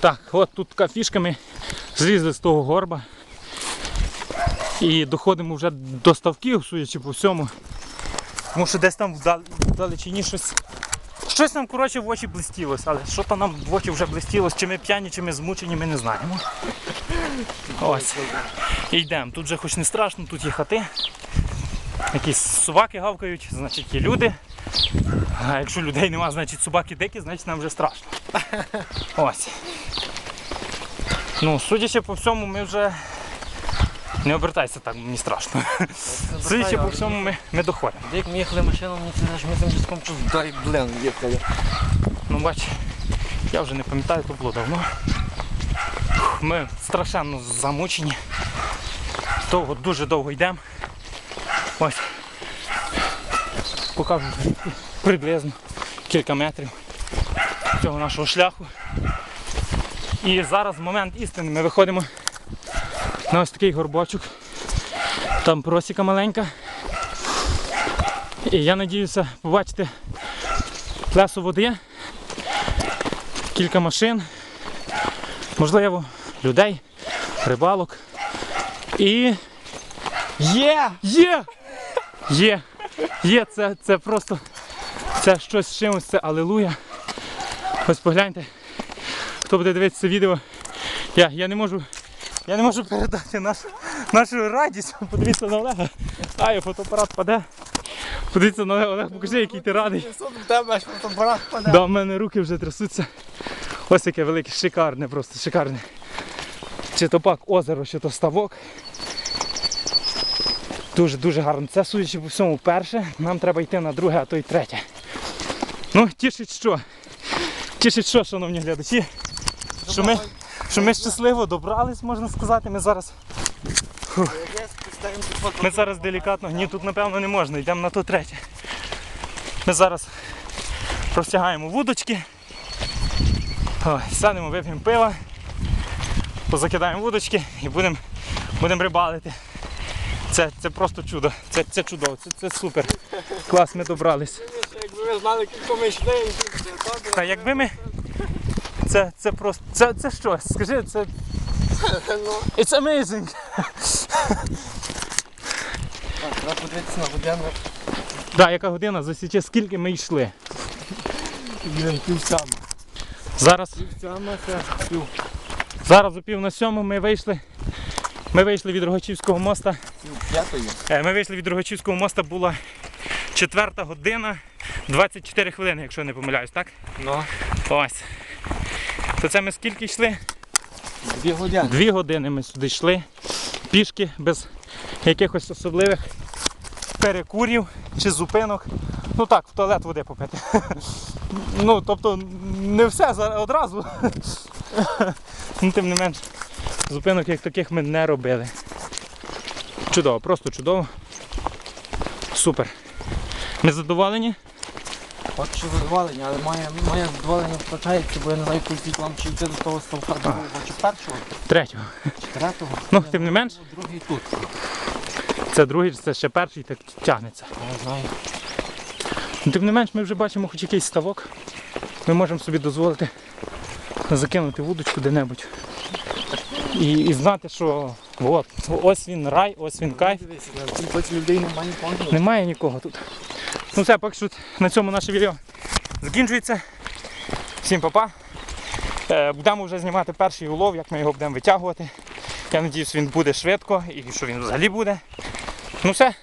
Так, от тут така злізли з того горба. І доходимо вже до ставків, судячи по всьому. Тому що десь там вдал- вдалечині щось. Щось нам коротше в очі блистілося, але що там нам в очі вже блистілося, чи ми п'яні, чи ми змучені, ми не знаємо. Ось. Йдемо. Тут вже хоч не страшно, тут є хати. Якісь собаки гавкають, значить є люди. А якщо людей нема, значить собаки дикі, значить нам вже страшно. Ось. Ну, судячи по всьому, ми вже. Не обертайся так, мені страшно. Судячи по всьому, ми, ми доходимо. Як ми їхали машину, мені це знаєш, ми там вже скомчу дай блин їхали. Ну бач, я вже не пам'ятаю, то було давно. Ми страшенно замучені. Довго, дуже довго йдемо. Ось. Покажу приблизно кілька метрів цього нашого шляху. І зараз момент істини ми виходимо на ось такий горбочок. Там просіка маленька. І я надіюся побачити плесо води кілька машин, можливо, людей, рибалок. І є! Є! Є! Є! Це, це просто це щось з чимось, це алелуя. Ось погляньте, хто буде дивитися це відео. Я, я не можу. Я не можу передати наш, нашу радість. Подивіться на Олега. Ай, фотоапарат паде. Подивіться на Олега, Олег, покажи, який ти радий. фотоапарат паде. Да, в мене руки вже трясуться. Ось яке велике, шикарне, просто шикарне. Чи то пак озеро, чи то ставок. Дуже-дуже гарно. Це судячи по всьому перше. Нам треба йти на друге, а то й третє. Ну, тішить що? Тішить що, шановні глядачі? Що ми, що ми щасливо добрались, можна сказати. Ми зараз, ми зараз делікатно, ні, тут напевно не можна, йдемо на то третє. Ми зараз розтягаємо вудочки. Сядемо, вип'ємо пива, позакидаємо вудочки і будемо будем рибалити. Це, це просто чудо, це, це чудово, це, це супер. Клас, ми добрались. Ви знали, кілько ми йшли, і Та якби ми. Це, це просто. Це, це що? Скажи, це. It's amazing! Треба подивитися на годину. Да, яка година засіче, скільки ми йшли. Блін, півсяма. Зараз, Півсяма це пів. зараз о пів на сьому ми вийшли. Ми вийшли від Рогачівського моста. Пів п'ятої. Е, Ми вийшли від Рогачівського моста, була четверта година 24 хвилини, якщо не помиляюсь, так? Ну, Ось. То це ми скільки йшли? дві години. Дві години ми сюди йшли. Пішки без якихось особливих перекурів чи зупинок. Ну так, в туалет води попити. Ну, тобто не все одразу. Ну, тим не менш, зупинок як таких ми не робили. Чудово, просто чудово. Супер. Ми задоволені? От що задоволення, але моє, моє задоволення втрачається, бо я не знаю, кілька вам чи йти до того ставка другого, чи першого, Третього. чи. Ну, тим не менш, Другий тут. це другий, це ще перший, так тягнеться. Я не знаю. Ну, Тим не менш, ми вже бачимо хоч якийсь ставок. Ми можемо собі дозволити закинути вудочку де-небудь. І, і знати, що от, ось він рай, ось він кайф. Дивися, на цій боці людей немає нікого. Немає нікого тут. Ну все, поки що на цьому наше відео закінчується. Всім па-па. Е, Будемо вже знімати перший улов, як ми його будемо витягувати. Я сподіваюся, він буде швидко і що він взагалі буде. Ну все,